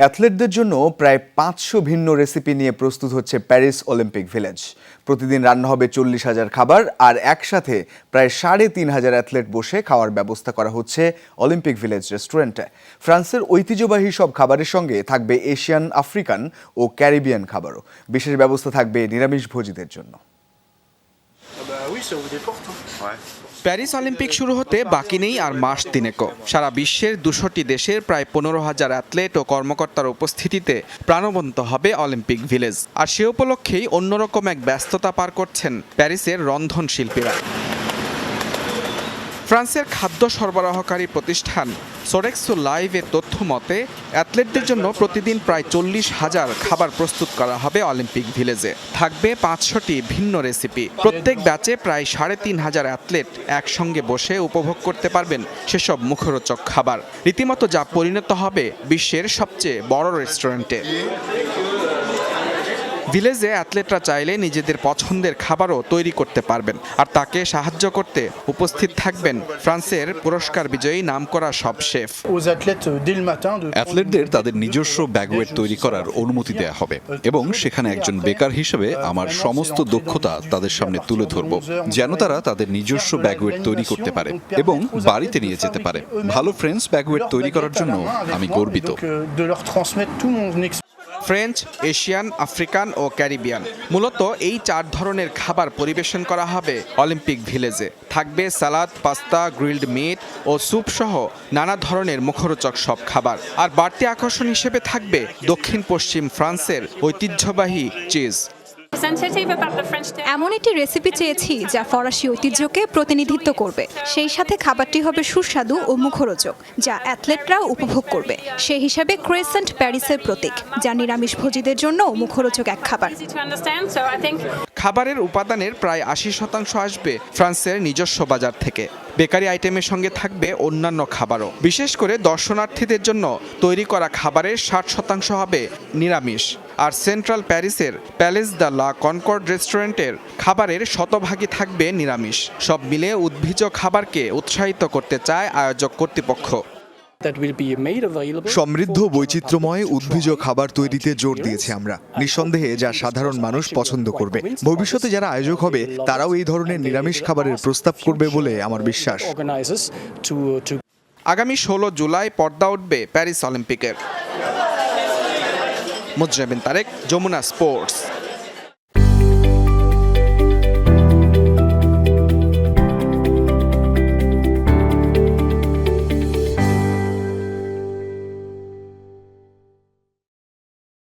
অ্যাথলেটদের জন্য প্রায় পাঁচশো ভিন্ন রেসিপি নিয়ে প্রস্তুত হচ্ছে প্যারিস অলিম্পিক ভিলেজ। প্রতিদিন রান্না হবে চল্লিশ হাজার খাবার আর একসাথে প্রায় সাড়ে তিন হাজার অ্যাথলেট বসে খাওয়ার ব্যবস্থা করা হচ্ছে অলিম্পিক ভিলেজ রেস্টুরেন্টে। ফ্রান্সের ঐতিহ্যবাহী সব খাবারের সঙ্গে থাকবে এশিয়ান, আফ্রিকান ও ক্যারিবিয়ান খাবারও। বিশেষ ব্যবস্থা থাকবে নিরামিষ ভোজীদের জন্য। প্যারিস অলিম্পিক শুরু হতে বাকি নেই আর মাস তিনেকও। সারা বিশ্বের দুশোটি দেশের প্রায় পনেরো হাজার অ্যাথলেট ও কর্মকর্তার উপস্থিতিতে প্রাণবন্ত হবে অলিম্পিক ভিলেজ। আর সে উপলক্ষেই অন্যরকম এক ব্যস্ততা পার করছেন প্যারিসের রন্ধন শিল্পীরা ফ্রান্সের খাদ্য সরবরাহকারী প্রতিষ্ঠান সোরেক্সো লাইভের তথ্য মতে, অ্যাথলেটদের জন্য প্রতিদিন প্রায় চল্লিশ হাজার খাবার প্রস্তুত করা হবে অলিম্পিক ভিলেজে। থাকবে পাঁচশোটি ভিন্ন রেসিপি। প্রত্যেক ব্যাচে প্রায় সাড়ে তিন হাজার অ্যাথলেট একসঙ্গে বসে উপভোগ করতে পারবেন সেসব মুখরোচক খাবার। রীতিমতো যা পরিণত হবে বিশ্বের সবচেয়ে বড় রেস্টুরেন্টে। ভিলেজে অ্যাথলেটরা চাইলে নিজেদের পছন্দের খাবারও তৈরি করতে পারবেন। আর তাকে সাহায্য করতে উপস্থিত থাকবেন ফ্রান্সের পুরস্কার বিজয়ী নামকরা সব শেফ। Euh, অ্যাথলেটদের তাদের নিজস্ব ব্যাগওয়েট তৈরি করার অনুমতি দেওয়া হবে এবং সেখানে একজন বেকার হিসেবে আমার সমস্ত দক্ষতা তাদের সামনে তুলে ধরব যেন তারা তাদের নিজস্ব ব্যাগওয়েট তৈরি করতে পারে এবং বাড়িতে নিয়ে যেতে পারে। ভালো ফ্রেন্ডস ব্যাগওয়েট তৈরি করার জন্য আমি গর্বিত। ফ্রেঞ্চ, এশিয়ান, আফ্রিকান ও ক্যারিবিয়ান। মূলত এই চার ধরনের খাবার পরিবেশন করা হবে অলিম্পিক ভিলেজে। থাকবে সালাদ, পাস্তা, গ্রিলড মিট ও স্যুপ সহ নানা ধরনের মুখরোচক সব খাবার। আর বাড়তি আকর্ষণ হিসেবে থাকবে দক্ষিণ পশ্চিম ফ্রান্সের ঐতিহ্যবাহী চিজ। এমন একটি রেসিপি চেয়েছি যা ফরাসি ঐতিহ্যকে প্রতিনিধিত্ব করবে। সেই সাথে খাবারটি হবে সুস্বাদু ও মুখরোচক যা অ্যাথলেটরাও উপভোগ করবে। সেই হিসাবে ক্রেসেন্ট প্যারিসের প্রতীক যা নিরামিষ ভোজীদের জন্য মুখরোচক এক খাবার। খাবারের উপাদানের প্রায় আশি শতাংশ আসবে ফ্রান্সের নিজস্ব বাজার থেকে। বেকারি আইটেমের সঙ্গে থাকবে অন্যান্য খাবারও। বিশেষ করে দর্শনার্থীদের জন্য তৈরি করা খাবারের ষাট শতাংশ হবে নিরামিষ। আর সেন্ট্রাল প্যারিসের প্যালেস দ্য লা কনকর্ড রেস্টুরেন্টের খাবারের শতভাগই থাকবে নিরামিষ। সব মিলে উদ্ভিজ খাবারকে উৎসাহিত করতে চায় আয়োজক কর্তৃপক্ষ। সমৃদ্ধ বৈচিত্র্যময় উদ্ভিজ খাবার তৈরিতে জোর দিয়েছি আমরা। নিঃসন্দেহে যা সাধারণ মানুষ পছন্দ করবে। ভবিষ্যতে যারা আয়োজক হবে তারাও এই ধরনের নিরামিষ খাবারের প্রস্তাব করবে বলে আমার বিশ্বাস। আগামী ষোলো জুলাই পর্দা উঠবে প্যারিস অলিম্পিকের। মুজরাবিন তারেক যমুনা স্পোর্টস।